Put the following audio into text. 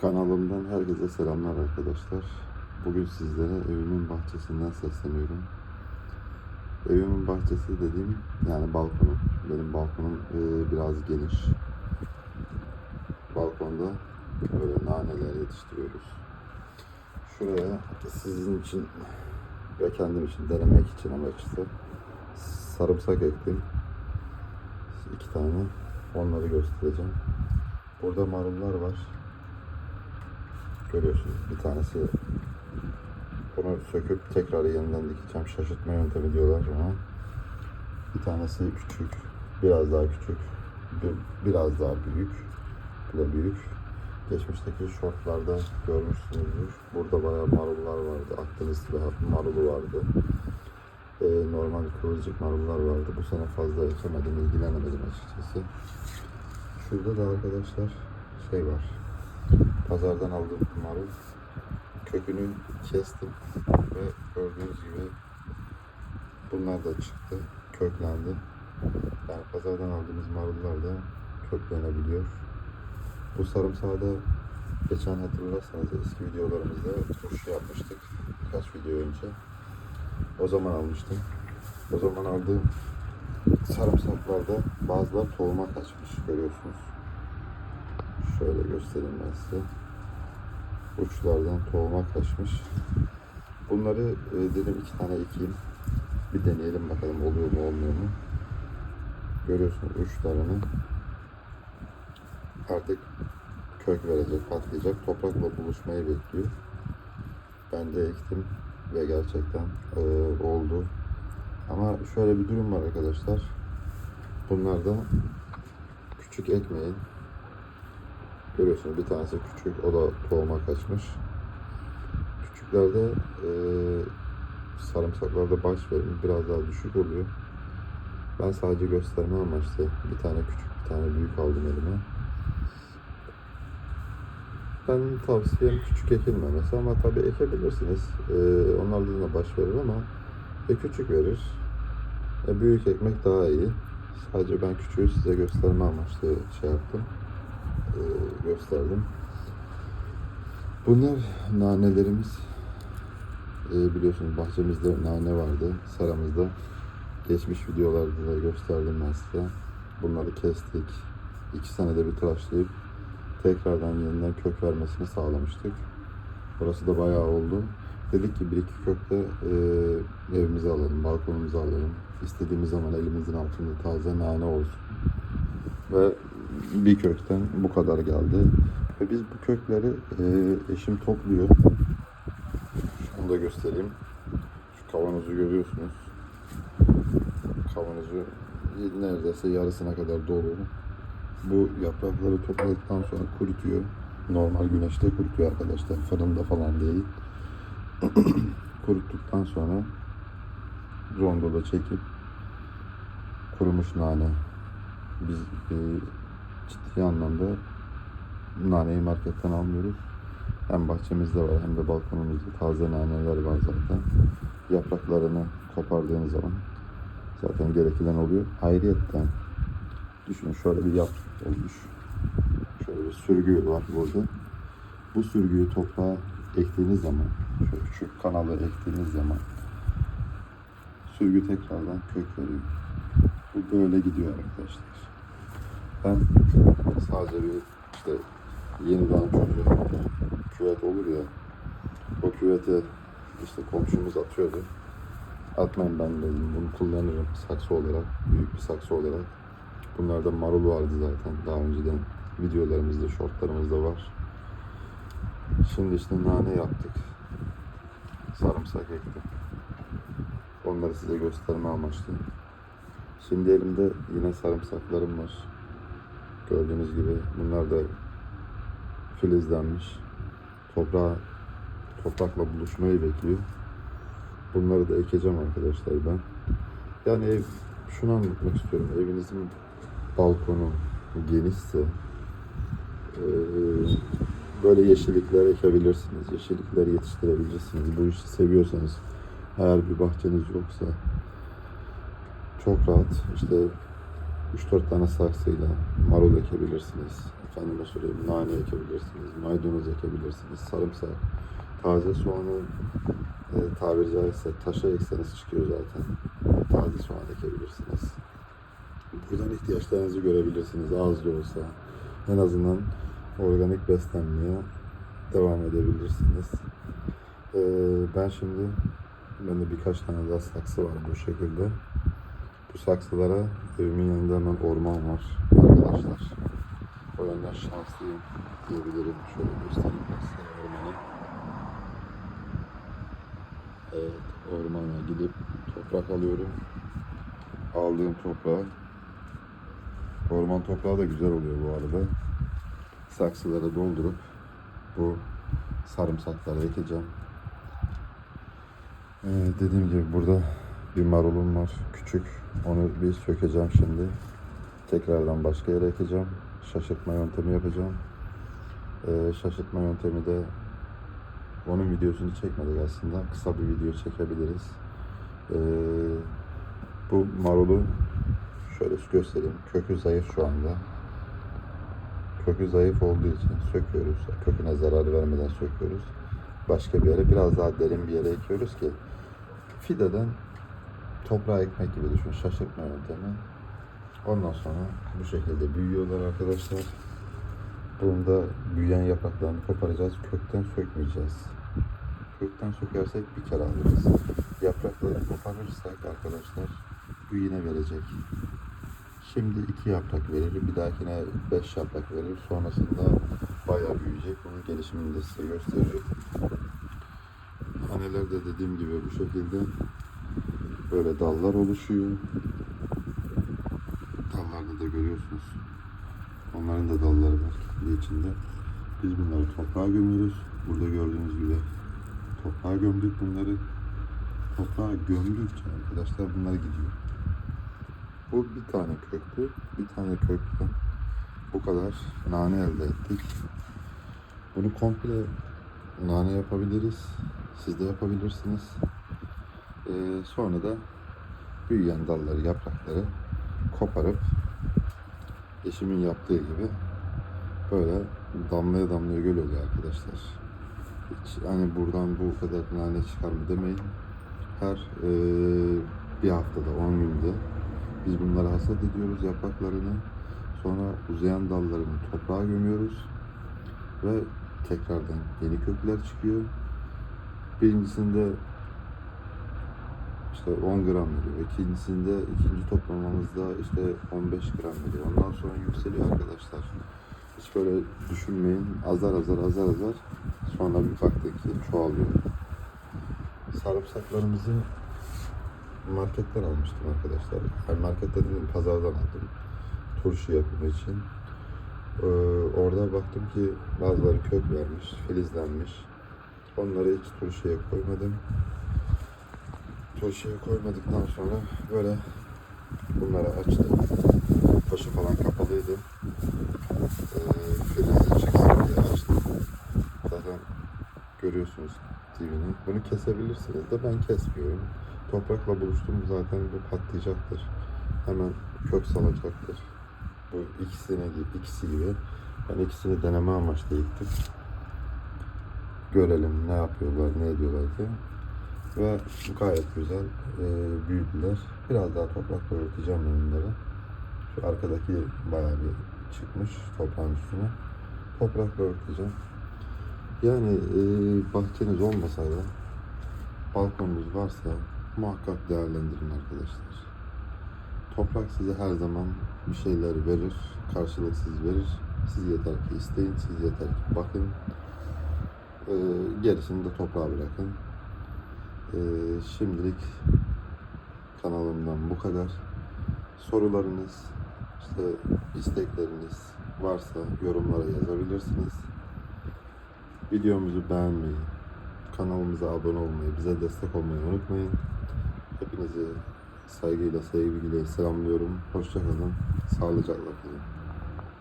Kanalımdan herkese selamlar arkadaşlar. Bugün sizlere evimin bahçesinden sesleniyorum. Evimin bahçesi dediğim yani balkonum. Benim balkonum e, biraz geniş. Balkonda böyle naneler yetiştiriyoruz. Şuraya sizin için ve kendim için denemek için amaçlı sarımsak ektim. İki tane. Onları göstereceğim. Burada marullar var. Görüyorsunuz bir tanesi bunu söküp tekrar yeniden dikeceğim. Şaşırtma yöntemi diyorlar ona. Bir tanesi küçük, biraz daha küçük, bir, biraz daha büyük. Bu da büyük. Geçmişteki shortlarda görmüşsünüzdür. Burada bayağı marullar vardı. Akdeniz marulu vardı. Ee, normal kıvırcık marullar vardı. Bu sene fazla ekemedim, ilgilenemedim açıkçası. Şurada da arkadaşlar şey var. Pazardan aldığım marul. Kökünü kestim ve gördüğünüz gibi bunlar da çıktı. Köklendi. Yani pazardan aldığımız marullar da köklenebiliyor. Bu sarımsağı geçen hatırlarsanız eski videolarımızda turşu yapmıştık. Birkaç video önce. O zaman almıştım. O zaman aldığım sarımsaklarda bazıları tohuma kaçmış görüyorsunuz. Şöyle göstereyim ben size. Uçlardan tohuma kaçmış. Bunları e, dedim iki tane ekeyim. Bir deneyelim bakalım oluyor mu olmuyor mu. Görüyorsunuz uçlarını. Artık kök verecek, patlayacak. Toprakla buluşmayı bekliyor. Ben de ektim ve gerçekten e, oldu. Ama şöyle bir durum var arkadaşlar. Bunlarda küçük ekmeyin. Görüyorsunuz bir tanesi küçük, o da tohuma kaçmış. Küçüklerde e, sarımsaklarda baş verimi biraz daha düşük oluyor. Ben sadece gösterme amaçlı bir tane küçük, bir tane büyük aldım elime. Ben tavsiyem küçük ekilmemesi ama tabii ekebilirsiniz. E, onlardan da baş verir ama e, küçük verir. E, büyük ekmek daha iyi. Sadece ben küçüğü size gösterme amaçlı şey yaptım. E, gösterdim. Bunlar nanelerimiz. E, biliyorsunuz bahçemizde nane vardı. Seramızda. Geçmiş videolarda da gösterdim ben size. Bunları kestik. İki senede bir tıraşlayıp tekrardan yeniden kök vermesini sağlamıştık. Burası da bayağı oldu. Dedik ki bir iki kökte e, evimize alalım, balkonumuza alalım. İstediğimiz zaman elimizin altında taze nane olsun. Ve bir kökten bu kadar geldi. Ve biz bu kökleri e, eşim topluyor. Şunu da göstereyim. Şu kavanozu görüyorsunuz. Kavanozu neredeyse yarısına kadar dolu. Bu yaprakları topladıktan sonra kurutuyor. Normal güneşte kurutuyor arkadaşlar. Fırında falan değil. Kuruttuktan sonra rondoda çekip kurumuş nane. Biz e, ciddi anlamda naneyi marketten almıyoruz. Hem bahçemizde var hem de balkonumuzda taze naneler var zaten. Yapraklarını kopardığınız zaman zaten gerekilen oluyor. Ayrıyetten düşünün şöyle bir yaprak olmuş. Şöyle bir sürgü var burada. Bu sürgüyü toprağa ektiğiniz zaman, şöyle küçük kanalı ektiğiniz zaman sürgü tekrardan kök veriyor. Bu böyle gidiyor arkadaşlar. Ben sadece bir işte yeni doğan çocuğun küvet olur ya o küvete işte komşumuz atıyordu. Atmayın ben dedim bunu kullanırım saksı olarak, büyük bir saksı olarak. Bunlarda marul vardı zaten daha önceden videolarımızda, shortlarımızda var. Şimdi işte nane yaptık. Sarımsak ektim. Onları size gösterme amaçlı. Şimdi elimde yine sarımsaklarım var. Gördüğünüz gibi bunlar da filizlenmiş. Toprağa, toprakla buluşmayı bekliyor. Bunları da ekeceğim arkadaşlar ben. Yani ev, şunu anlatmak istiyorum. Evinizin balkonu genişse böyle yeşillikler ekebilirsiniz. Yeşillikler yetiştirebilirsiniz. Bu işi seviyorsanız eğer bir bahçeniz yoksa çok rahat işte 3-4 tane saksıyla marul ekebilirsiniz. efendime söyleyeyim nane ekebilirsiniz, maydanoz ekebilirsiniz, sarımsak, taze soğanı e, tabiri caizse taşa ekseniz çıkıyor zaten. Taze soğan ekebilirsiniz. Buradan ihtiyaçlarınızı görebilirsiniz az da olsa. En azından organik beslenmeye devam edebilirsiniz. Ee, ben şimdi bende birkaç tane daha saksı var bu şekilde. Bu saksılara evimin yanında hemen orman var arkadaşlar. O yönden şanslıyım diyebilirim. Şöyle göstereyim size ormanı. Evet, ormana gidip toprak alıyorum. Aldığım toprağı Orman toprağı da güzel oluyor bu arada. Saksılara doldurup bu sarımsakları ekeceğim. Ee, dediğim gibi burada bir marulum var küçük. Onu bir sökeceğim şimdi. Tekrardan başka yere ekeceğim. Şaşırtma yöntemi yapacağım. Ee, şaşırtma yöntemi de onun videosunu çekmedik aslında. Kısa bir video çekebiliriz. Ee, bu marulu şöyle göstereyim. Kökü zayıf şu anda. Kökü zayıf olduğu için söküyoruz. Köküne zarar vermeden söküyoruz. Başka bir yere biraz daha derin bir yere ekiyoruz ki fideden toprağa ekmek gibi düşün. Şaşırtma yöntemi. Ondan sonra bu şekilde büyüyorlar arkadaşlar. Bunda büyüyen yapraklarını koparacağız. Kökten sökmeyeceğiz. Kökten sökersek bir kere alırız. Yaprakları koparırsak arkadaşlar bu yine verecek. Şimdi iki yaprak verir, bir dahakine beş yaprak verir. Sonrasında bayağı büyüyecek. Bunun gelişimini de size gösteririm. Hanelerde dediğim gibi bu şekilde böyle dallar oluşuyor. Dallarda da görüyorsunuz. Onların da dalları var kendi içinde. Biz bunları toprağa gömüyoruz. Burada gördüğünüz gibi toprağa gömdük bunları. Toprağa gömdükçe arkadaşlar bunlar gidiyor. Bu bir tane köktü. Bir tane kökten bu kadar nane elde ettik. Bunu komple nane yapabiliriz. Siz de yapabilirsiniz. Ee, sonra da büyüyen dalları, yaprakları koparıp eşimin yaptığı gibi böyle damlaya damlaya göl oluyor arkadaşlar. Hiç hani buradan bu kadar nane çıkar mı demeyin. Her eee, bir haftada, 10 günde biz bunları hasat ediyoruz yapraklarını. Sonra uzayan dallarını toprağa gömüyoruz. Ve tekrardan yeni kökler çıkıyor. Birincisinde işte 10 gram veriyor. İkincisinde ikinci toplamamızda işte 15 gram veriyor. Ondan sonra yükseliyor arkadaşlar. Hiç böyle düşünmeyin. Azar azar azar azar. Sonra bir baktık ki çoğalıyor. Sarımsaklarımızı marketten almıştım arkadaşlar. Yani markette dedim pazardan aldım. Turşu yapımı için. Ee, orada baktım ki bazıları kök vermiş, filizlenmiş. Onları hiç turşuya koymadım. Turşuya koymadıktan sonra böyle bunları açtım. Başı falan kapalıydı. Ee, filizli çıksın diye açtım. Zaten görüyorsunuz dibini. Bunu kesebilirsiniz de ben kesmiyorum. Toprakla buluştum zaten bu patlayacaktır. Hemen kök salacaktır. Bu ikisine gibi, ikisi gibi. Ben ikisini deneme amaçlı ektim. Görelim ne yapıyorlar, ne ediyorlar diye. Ve gayet güzel e, büyüdüler. Biraz daha toprakla örteceğim ben bunları. Şu arkadaki bayağı bir çıkmış toprağın üstüne. Toprakla örteceğim. Yani e, bahçeniz olmasa da balkonunuz varsa muhakkak değerlendirin arkadaşlar. Toprak size her zaman bir şeyler verir, karşılıksız verir. Siz yeter ki isteyin, siz yeter ki bakın. Ee, gerisini de toprağa bırakın. Ee, şimdilik kanalımdan bu kadar. Sorularınız, işte istekleriniz varsa yorumlara yazabilirsiniz. Videomuzu beğenmeyi, kanalımıza abone olmayı, bize destek olmayı unutmayın. Hepinizi saygıyla, sevgiyle selamlıyorum. Hoşçakalın, sağlıcakla kalın.